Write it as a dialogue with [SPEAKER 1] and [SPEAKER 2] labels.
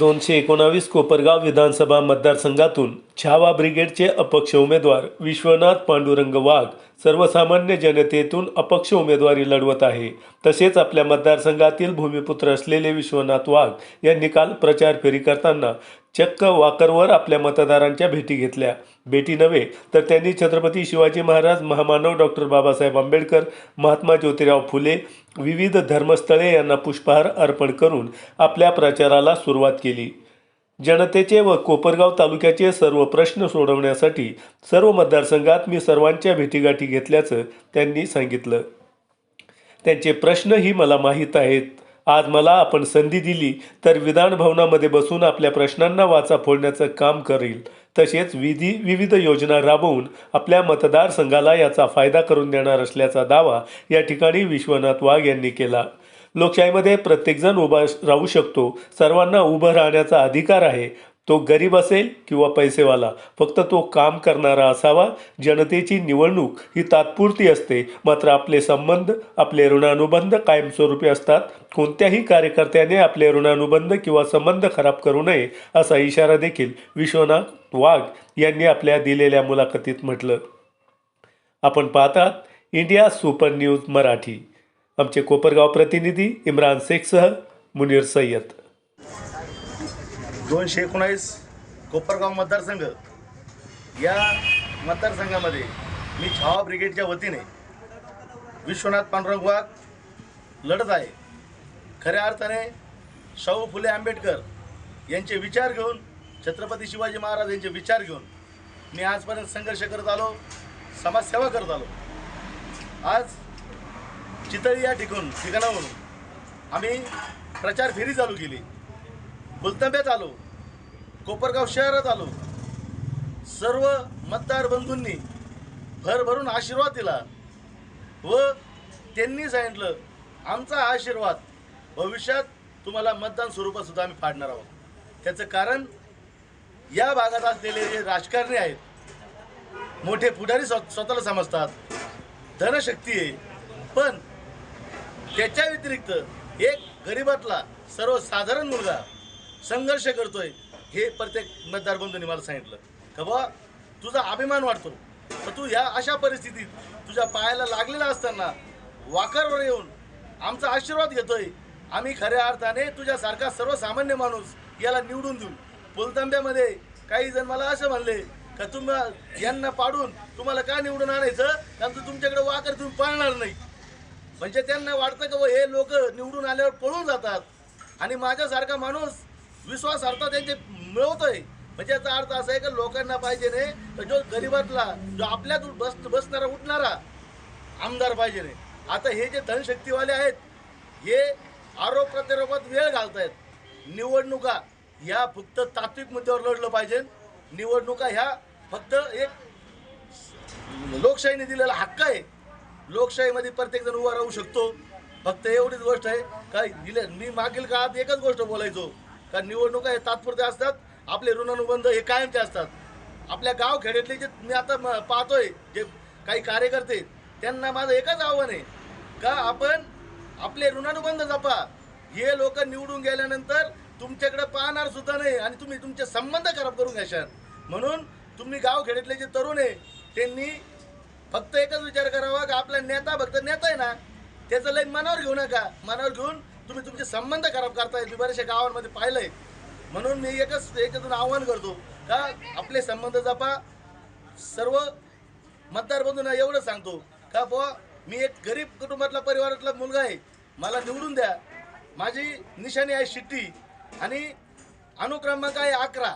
[SPEAKER 1] दोनशे एकोणावीस कोपरगाव विधानसभा मतदारसंघातून छावा ब्रिगेडचे अपक्ष उमेदवार विश्वनाथ पांडुरंग वाघ सर्वसामान्य जनतेतून अपक्ष उमेदवारी लढवत आहे. तसेच आपल्या मतदारसंघातील भूमिपुत्र असलेले विश्वनाथ वाघ यांनी काल प्रचार फेरी करताना चक्क वाकरवर आपल्या मतदारांच्या भेटी घेतल्या. भेटी नव्हे तर त्यांनी छत्रपती शिवाजी महाराज महामानव डॉक्टर बाबासाहेब आंबेडकर महात्मा ज्योतिराव फुले विविध धर्मस्थळे यांना पुष्पहार अर्पण करून आपल्या प्रचाराला सुरुवात केली. जनतेचे व कोपरगाव तालुक्याचे सर्व प्रश्न सोडवण्यासाठी सर्व मतदारसंघात मी सर्वांच्या भेटीगाठी घेतल्याचं त्यांनी सांगितलं. त्यांचे प्रश्नही मला माहीत आहेत. आज मला आपण संधी दिली तर विधान भवनामध्ये बसून आपल्या प्रश्नांना वाचा फोडण्याचं काम करेल. तसेच विधी विविध योजना राबवून आपल्या मतदारसंघाला याचा फायदा करून देणार असल्याचा दावा या ठिकाणी विश्वनाथ वाघ यांनी केला. लोकशाहीमध्ये प्रत्येकजण उभा राहू शकतो. सर्वांना उभं राहण्याचा अधिकार आहे. तो गरीब असेल किंवा पैसेवाला फक्त तो काम करणारा असावा. जनतेची निवडणूक ही तात्पुरती असते. मात्र आपले संबंध आपले ऋणानुबंध कायमस्वरूपी असतात. कोणत्याही कार्यकर्त्याने आपले ऋणानुबंध किंवा संबंध खराब करू नये असा इशारा देखील विश्वनाथ वाघ यांनी आपल्या दिलेल्या मुलाखतीत म्हटलं. आपण पाहतात इंडिया सुपर न्यूज मराठी. आमचे कोपरगाव प्रतिनिधी इम्रान शेखसह मुनीर सय्यद.
[SPEAKER 2] दोनशे एकोणावीस कोपरगाव मतदारसंघ या मतदारसंघामध्ये मी छावा ब्रिगेडच्या वतीने विश्वनाथ पांडुरंग वाघ लढत आहे. खऱ्या अर्थाने शाहू फुले आंबेडकर यांचे विचार घेऊन छत्रपती शिवाजी महाराज यांचे विचार घेऊन मी आजपर्यंत संघर्ष करत आलो समाजसेवा करत आलो. आज चितळी या ठिकाण ठिकाणावरून. आम्ही प्रचार फेरी चालू केली. बुलतंब्यात आलो. कोपरगाव शहरात आलो. सर्व मतदार बंधूंनी भरभरून आशीर्वाद दिला व त्यांनी सांगितलं आमचा आशीर्वाद भविष्यात तुम्हाला मतदान स्वरूपातसुद्धा आम्ही फाडणार आहोत. त्याचं कारण या भागात असलेले जे राजकारणी आहेत मोठे पुढारी स्व स्वतःला समजतात. धनशक्ती आहे. पण त्याच्या व्यतिरिक्त एक गरिबातला सर्वसाधारण मुलगा संघर्ष करतोय हे प्रत्येक मतदार बंधूंनी मला सांगितलं. का बा तुझा अभिमान वाटतो तर तू ह्या अशा परिस्थितीत तुझ्या पायाला लागलेला असताना वाकरवर येऊन आमचा आशीर्वाद घेतोय. आम्ही खऱ्या अर्थाने तुझ्यासारखा सर्वसामान्य माणूस याला निवडून देऊ. पुलतांब्यामध्ये काही जण मला असं म्हणले का तुम्हा यांना पाडून तुम्हाला का निवडून आणायचं? कारण तुमच्याकडे वाकर तुम्ही पाळणार नाही. म्हणजे त्यांना वाटतं की बुवा हे लोक निवडून आल्यावर पळून जातात. आणि माझ्यासारखा माणूस विश्वासार्थ त्यांचे मिळवतोय. म्हणजे याचा अर्थ असा आहे की लोकांना पाहिजे नाही तर जो गरीबातला जो आपल्यात बस बसणारा उठणारा आमदार पाहिजे नाही. आता हे जे धनशक्तीवाले आहेत हे आरोप प्रत्यारोपात वेळ घालतायत. निवडणुका ह्या फक्त तात्विक मुद्द्यावर लढलं पाहिजे. निवडणुका ह्या फक्त एक लोकशाहीने दिलेला हक्क आहे. लोकशाहीमध्ये प्रत्येक जण उभा राहू शकतो. फक्त एवढीच गोष्ट आहे काय दिले मी मागील काळात एकच गोष्ट बोलायचो. का निवडणुका हे तात्पुरते असतात आपले ऋणानुबंध हे कायमचे असतात. आपल्या गाव खेड्यातले जे मी आता म- पाहतोय जे काही कार्यकर्ते त्यांना माझं एकच आव्हान आहे. का आपण आपले ऋणानुबंध जपा. हे लोक निवडून गेल्यानंतर तुमच्याकडे पाहणार सुद्धा नाही आणि तुम्ही तुमचे संबंध खराब करून घ्याशाल म्हणून तुम्ही गाव खेड्यातले जे तरुण आहे त्यांनी फक्त एकच विचार करावा का आपला नेता फक्त नेता आहे ना त्याचं लय मनावर घेऊ नका. मनावर घेऊन तुम्ही तुमचे संबंध खराब करताय. मी बऱ्याचशा गावांमध्ये पाहिलंय. म्हणून मी एकच याच्यातून आव्हान करतो का आपले संबंध जपा. सर्व मतदार बंधूंना एवढं सांगतो का बुवा मी एक गरीब कुटुंबातला परिवारातला मुलगा आहे. मला निवडून द्या. माझी निशाणी आहे शिट्टी आणि अनुक्रमांक आहे अकरा.